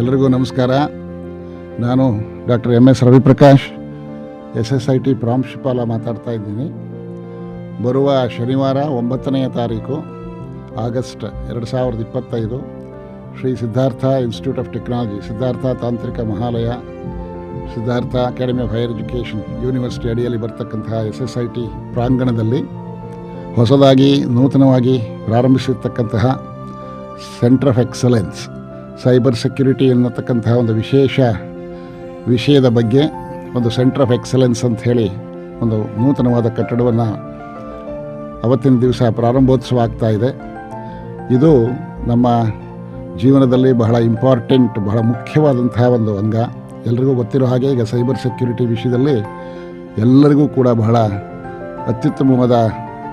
ಎಲ್ರಿಗೂ ನಮಸ್ಕಾರ. ನಾನು doctor M S Raviprakash, S S I T ಪ್ರಾಂಶುಪಾಲ ಮಾತಾಡ್ತಾ ಇದ್ದೀನಿ. ಬರುವ ಶನಿವಾರ ಒಂಬತ್ತನೆಯ ತಾರೀಕು, ಆಗಸ್ಟ್ ಎರಡು ಸಾವಿರದ ಇಪ್ಪತ್ತೈದು, Shri Siddhartha institute of technology, Siddhartha ತಾಂತ್ರಿಕ Mahalaya, Siddhartha academy of higher education university ಅಡಿಯಲ್ಲಿ ಬರ್ತಕ್ಕಂತಹ ಎಸ್ ಎಸ್ ಐ ಟಿ ಪ್ರಾಂಗಣದಲ್ಲಿ ಹೊಸದಾಗಿ, ನೂತನವಾಗಿ ಪ್ರಾರಂಭಿಸಿರ್ತಕ್ಕಂತಹ centre of excellence cyber security ಎನ್ನತಕ್ಕಂತಹ ಒಂದು ವಿಶೇಷ ವಿಷಯದ ಬಗ್ಗೆ ಒಂದು ಸೆಂಟರ್ ಆಫ್ ಎಕ್ಸಲೆನ್ಸ್ ಅಂತ ಹೇಳಿ ಒಂದು ನೂತನವಾದ ಕಟ್ಟಡವನ್ನು ಅವತ್ತಿನ ದಿವಸ ಪ್ರಾರಂಭೋತ್ಸವ ಆಗ್ತಾ ಇದೆ. ಇದು ನಮ್ಮ ಜೀವನದಲ್ಲಿ ಬಹಳ ಇಂಪಾರ್ಟೆಂಟ್, ಬಹಳ ಮುಖ್ಯವಾದಂತಹ ಒಂದು ಅಂಗ. ಎಲ್ರಿಗೂ ಗೊತ್ತಿರೋ ಹಾಗೆ ಈಗ ಸೈಬರ್ ಸೆಕ್ಯುರಿಟಿ ವಿಷಯದಲ್ಲಿ ಎಲ್ಲರಿಗೂ ಕೂಡ ಬಹಳ ಅತ್ಯುತ್ತಮವಾದ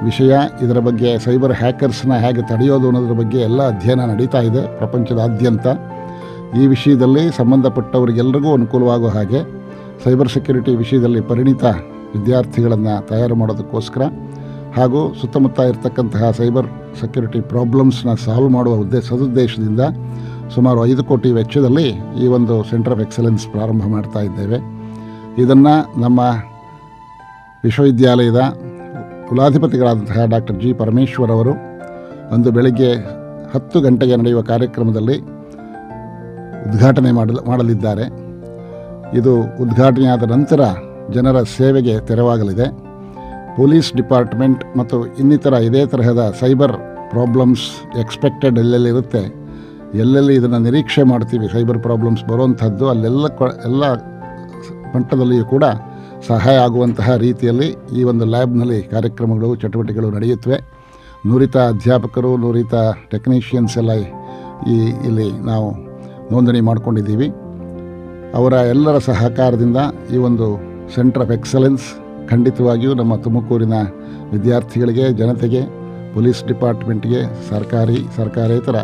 ವಿಷಯ, ಇದರ ಬಗ್ಗೆ ಸೈಬರ್ ಹ್ಯಾಕರ್ಸ್ನ ಹೇಗೆ ತಡೆಯೋದು ಅನ್ನೋದ್ರ ಬಗ್ಗೆ ಎಲ್ಲ ಅಧ್ಯಯನ ನಡೀತಾ ಇದೆ, ಪ್ರಪಂಚದಾದ್ಯಂತ. ಈ ವಿಷಯದಲ್ಲಿ ಸಂಬಂಧಪಟ್ಟವರಿಗೆಲ್ಲರಿಗೂ ಅನುಕೂಲವಾಗುವ ಹಾಗೆ ಸೈಬರ್ ಸೆಕ್ಯುರಿಟಿ ವಿಷಯದಲ್ಲಿ ಪರಿಣಿತ ವಿದ್ಯಾರ್ಥಿಗಳನ್ನು ತಯಾರು ಮಾಡೋದಕ್ಕೋಸ್ಕರ ಹಾಗೂ ಸುತ್ತಮುತ್ತ ಇರತಕ್ಕಂತಹ ಸೈಬರ್ ಸೆಕ್ಯೂರಿಟಿ ಪ್ರಾಬ್ಲಮ್ಸ್ನ ಸಾಲ್ವ್ ಮಾಡುವ ಉದ್ದೇಶ, ಸದುದ್ದೇಶದಿಂದ ಸುಮಾರು ಐದು ಕೋಟಿ ವೆಚ್ಚದಲ್ಲಿ ಈ ಒಂದು ಸೆಂಟರ್ ಆಫ್ ಎಕ್ಸಲೆನ್ಸ್ ಪ್ರಾರಂಭ ಮಾಡ್ತಾ ಇದ್ದೇವೆ. ಇದನ್ನು ನಮ್ಮ ವಿಶ್ವವಿದ್ಯಾಲಯದ ಕುಲಾಧಿಪತಿಗಳಾದಂತಹ ಡಾಕ್ಟರ್ ಜಿ ಪರಮೇಶ್ವರ್ ಅವರು ಒಂದು ಬೆಳಗ್ಗೆ ಹತ್ತು ಗಂಟೆಗೆ ನಡೆಯುವ ಕಾರ್ಯಕ್ರಮದಲ್ಲಿ ಉದ್ಘಾಟನೆ ಮಾಡಲು, ಮಾಡಲಿದ್ದಾರೆ. ಇದು ಉದ್ಘಾಟನೆಯಾದ ನಂತರ ಜನರ ಸೇವೆಗೆ ತೆರವಾಗಲಿದೆ. ಪೊಲೀಸ್ ಡಿಪಾರ್ಟ್ಮೆಂಟ್ ಮತ್ತು ಇನ್ನಿತರ ಇದೇ ತರಹದ ಸೈಬರ್ ಪ್ರಾಬ್ಲಮ್ಸ್ ಎಕ್ಸ್ಪೆಕ್ಟೆಡ್ ಎಲ್ಲೆಲ್ಲಿರುತ್ತೆ ಎಲ್ಲೆಲ್ಲಿ ಇದನ್ನು ನಿರೀಕ್ಷೆ ಮಾಡ್ತೀವಿ, ಸೈಬರ್ ಪ್ರಾಬ್ಲಮ್ಸ್ ಬರುವಂಥದ್ದು, ಅಲ್ಲೆಲ್ಲ ಕ, ಎಲ್ಲ ಮಟ್ಟದಲ್ಲಿಯೂ ಕೂಡ ಸಹಾಯ ಆಗುವಂತಹ ರೀತಿಯಲ್ಲಿ ಈ ಒಂದು ಲ್ಯಾಬ್ನಲ್ಲಿ ಕಾರ್ಯಕ್ರಮಗಳು, ಚಟುವಟಿಕೆಗಳು ನಡೆಯುತ್ತವೆ. ನುರಿತ ಅಧ್ಯಾಪಕರು, ನುರಿತ ಟೆಕ್ನಿಷಿಯನ್ಸ್ ಎಲ್ಲ ಈ ಇಲ್ಲಿ ನಾವು ನೋಂದಣಿ ಮಾಡಿಕೊಂಡಿದ್ದೀವಿ. ಅವರ ಎಲ್ಲರ ಸಹಕಾರದಿಂದ ಈ ಒಂದು ಸೆಂಟರ್ ಆಫ್ ಎಕ್ಸಲೆನ್ಸ್ ಖಂಡಿತವಾಗಿಯೂ ನಮ್ಮ ತುಮಕೂರಿನ ವಿದ್ಯಾರ್ಥಿಗಳಿಗೆ, ಜನತೆಗೆ, ಪೊಲೀಸ್ ಡಿಪಾರ್ಟ್ಮೆಂಟ್ಗೆ, ಸರ್ಕಾರಿ, ಸರ್ಕಾರೇತರ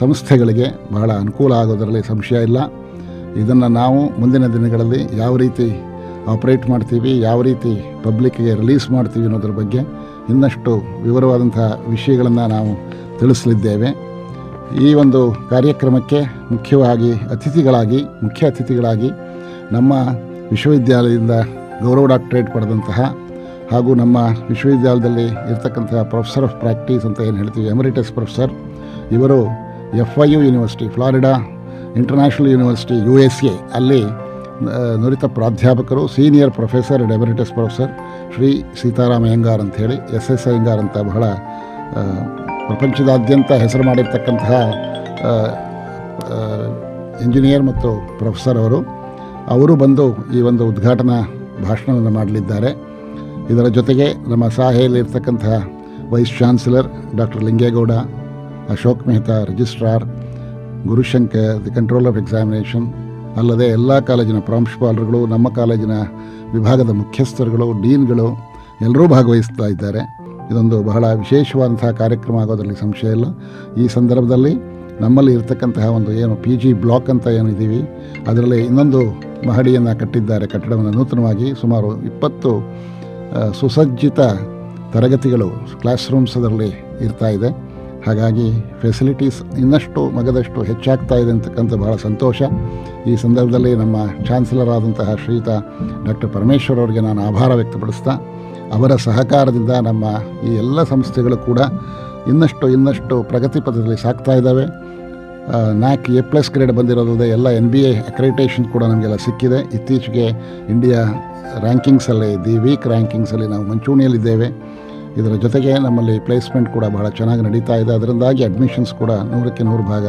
ಸಂಸ್ಥೆಗಳಿಗೆ ಬಹಳ ಅನುಕೂಲ ಆಗೋದರಲ್ಲಿ ಸಂಶಯ ಇಲ್ಲ. ಇದನ್ನು ನಾವು ಮುಂದಿನ ದಿನಗಳಲ್ಲಿ ಯಾವ ರೀತಿ ಆಪ್ರೇಟ್ ಮಾಡ್ತೀವಿ, ಯಾವ ರೀತಿ ಪಬ್ಲಿಕ್ಗೆ ರಿಲೀಸ್ ಮಾಡ್ತೀವಿ ಅನ್ನೋದ್ರ ಬಗ್ಗೆ ಇನ್ನಷ್ಟು ವಿವರವಾದಂತಹ ವಿಷಯಗಳನ್ನು ನಾವು ತಿಳಿಸಲಿದ್ದೇವೆ. ಈ ಒಂದು ಕಾರ್ಯಕ್ರಮಕ್ಕೆ ಮುಖ್ಯವಾಗಿ ಅತಿಥಿಗಳಾಗಿ, ಮುಖ್ಯ ಅತಿಥಿಗಳಾಗಿ ನಮ್ಮ ವಿಶ್ವವಿದ್ಯಾಲಯದಿಂದ ಗೌರವ ಡಾಕ್ಟರೇಟ್ ಪಡೆದಂತಹ ಹಾಗೂ ನಮ್ಮ ವಿಶ್ವವಿದ್ಯಾಲಯದಲ್ಲಿ ಇರ್ತಕ್ಕಂತಹ ಪ್ರೊಫೆಸರ್ ಆಫ್ ಪ್ರಾಕ್ಟೀಸ್ ಅಂತ ಏನು ಹೇಳ್ತೀವಿ, ಎಮರಿಟಸ್ ಪ್ರೊಫೆಸರ್, ಇವರು F I U university, Florida International University, U S A, ಅಲ್ಲಿ ನುರಿತ ಪ್ರಾಧ್ಯಾಪಕರು, ಸೀನಿಯರ್ ಪ್ರೊಫೆಸರ್ ಡೆಬರಿಟಸ್ ಪ್ರೊಫೆಸರ್ ಶ್ರೀ ಸೀತಾರಾಮ ಅಯ್ಯಂಗಾರ್ ಅಂಥೇಳಿ ಎಸ್ ಎಸ್ ಅಯ್ಯಂಗಾರ್ ಅಂತ ಬಹಳ ಪ್ರಪಂಚದಾದ್ಯಂತ ಹೆಸರು ಮಾಡಿರ್ತಕ್ಕಂತಹ ಇಂಜಿನಿಯರ್ ಮತ್ತು ಪ್ರೊಫೆಸರ್ ಅವರು. ಅವರು ಬಂದು ಈ ಒಂದು ಉದ್ಘಾಟನಾ ಭಾಷಣವನ್ನು ಮಾಡಲಿದ್ದಾರೆ. ಇದರ ಜೊತೆಗೆ ನಮ್ಮ ಸಾಹೆಯಲ್ಲಿರ್ತಕ್ಕಂತಹ vice chancellor doctor Lingegowda, Ashok Mehta, registrar, Gurushankar, the control of examination ಅಲ್ಲದೆ ಎಲ್ಲ ಕಾಲೇಜಿನ ಪ್ರಾಂಶುಪಾಲರುಗಳು, ನಮ್ಮ ಕಾಲೇಜಿನ ವಿಭಾಗದ ಮುಖ್ಯಸ್ಥರುಗಳು, ಡೀನ್ಗಳು ಎಲ್ಲರೂ ಭಾಗವಹಿಸ್ತಾ ಇದ್ದಾರೆ. ಇದೊಂದು ಬಹಳ ವಿಶೇಷವಾದಂತಹ ಕಾರ್ಯಕ್ರಮ ಆಗೋದ್ರಲ್ಲಿ ಸಂಶಯ ಇಲ್ಲ. ಈ ಸಂದರ್ಭದಲ್ಲಿ ನಮ್ಮಲ್ಲಿ ಇರತಕ್ಕಂತಹ ಒಂದು ಏನು ಪಿ ಜಿ ಬ್ಲಾಕ್ ಅಂತ ಏನಿದ್ದೀವಿ ಅದರಲ್ಲಿ ಇನ್ನೊಂದು ಮಹಡಿಯನ್ನು ಕಟ್ಟಿದ್ದಾರೆ. ಕಟ್ಟಡವನ್ನು ನೂತನವಾಗಿ ಸುಮಾರು ಇಪ್ಪತ್ತು ಸುಸಜ್ಜಿತ ತರಗತಿಗಳು ಕ್ಲಾಸ್ ರೂಮ್ಸ್ ಅದರಲ್ಲಿ ಇರ್ತಾ ಇದೆ. ಹಾಗಾಗಿ ಫೆಸಿಲಿಟೀಸ್ ಇನ್ನಷ್ಟು ಮಗದಷ್ಟು ಹೆಚ್ಚಾಗ್ತಾ ಇದೆ ಅಂತಕ್ಕಂಥ ಬಹಳ ಸಂತೋಷ. ಈ ಸಂದರ್ಭದಲ್ಲಿ ನಮ್ಮ ಚಾನ್ಸಲರ್ ಆದಂತಹ ಶ್ರೀಯುತ ಡಾಕ್ಟರ್ ಪರಮೇಶ್ವರ್ ಅವರಿಗೆ ನಾನು ಆಭಾರ ವ್ಯಕ್ತಪಡಿಸ್ತಾ, ಅವರ ಸಹಕಾರದಿಂದ ನಮ್ಮ ಈ ಎಲ್ಲ ಸಂಸ್ಥೆಗಳು ಕೂಡ ಇನ್ನಷ್ಟು ಇನ್ನಷ್ಟು ಪ್ರಗತಿ ಪಥದಲ್ಲಿ ಸಾಗ್ತಾ ಇದ್ದಾವೆ. ನ್ಯಾಕ್ ಎ ಪ್ಲಸ್ ಗ್ರೇಡ್ ಬಂದಿರೋದಲ್ಲದೆ ಎಲ್ಲ ಎನ್ ಬಿ ಎ ಅಕ್ರೆಡಿಟೇಷನ್ ಕೂಡ ನಮಗೆಲ್ಲ ಸಿಕ್ಕಿದೆ. ಇತ್ತೀಚೆಗೆ ಇಂಡಿಯಾ ರ್ಯಾಂಕಿಂಗ್ಸಲ್ಲಿ ದಿ ವೀಕ್ ರ್ಯಾಂಕಿಂಗ್ಸಲ್ಲಿ ನಾವು ಮುಂಚೂಣಿಯಲ್ಲಿದ್ದೇವೆ. ಇದರ ಜೊತೆಗೆ ನಮ್ಮಲ್ಲಿ ಪ್ಲೇಸ್ಮೆಂಟ್ ಕೂಡ ಬಹಳ ಚೆನ್ನಾಗಿ ನಡೀತಾ ಇದೆ. ಅದರಿಂದಾಗಿ ಅಡ್ಮಿಷನ್ಸ್ ಕೂಡ ನೂರಕ್ಕೆ ನೂರು ಭಾಗ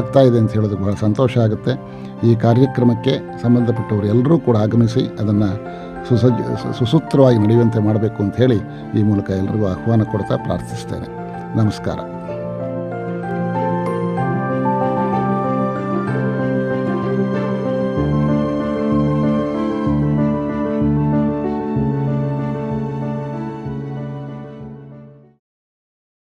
ಆಗ್ತಾ ಇದೆ ಅಂತ ಹೇಳೋದು ಬಹಳ ಸಂತೋಷ ಆಗುತ್ತೆ. ಈ ಕಾರ್ಯಕ್ರಮಕ್ಕೆ ಸಂಬಂಧಪಟ್ಟವರು ಎಲ್ಲರೂ ಕೂಡ ಆಗಮಿಸಿ ಅದನ್ನು ಸುಸಜ್ಜ, ಸುಸೂತ್ರವಾಗಿ ನಡೆಯುವಂತೆ ಮಾಡಬೇಕು ಅಂತ ಹೇಳಿ ಈ ಮೂಲಕ ಎಲ್ಲರಿಗೂ ಆಹ್ವಾನ ಕೊಡ್ತಾ ಪ್ರಾರ್ಥಿಸ್ತೇನೆ. ನಮಸ್ಕಾರ.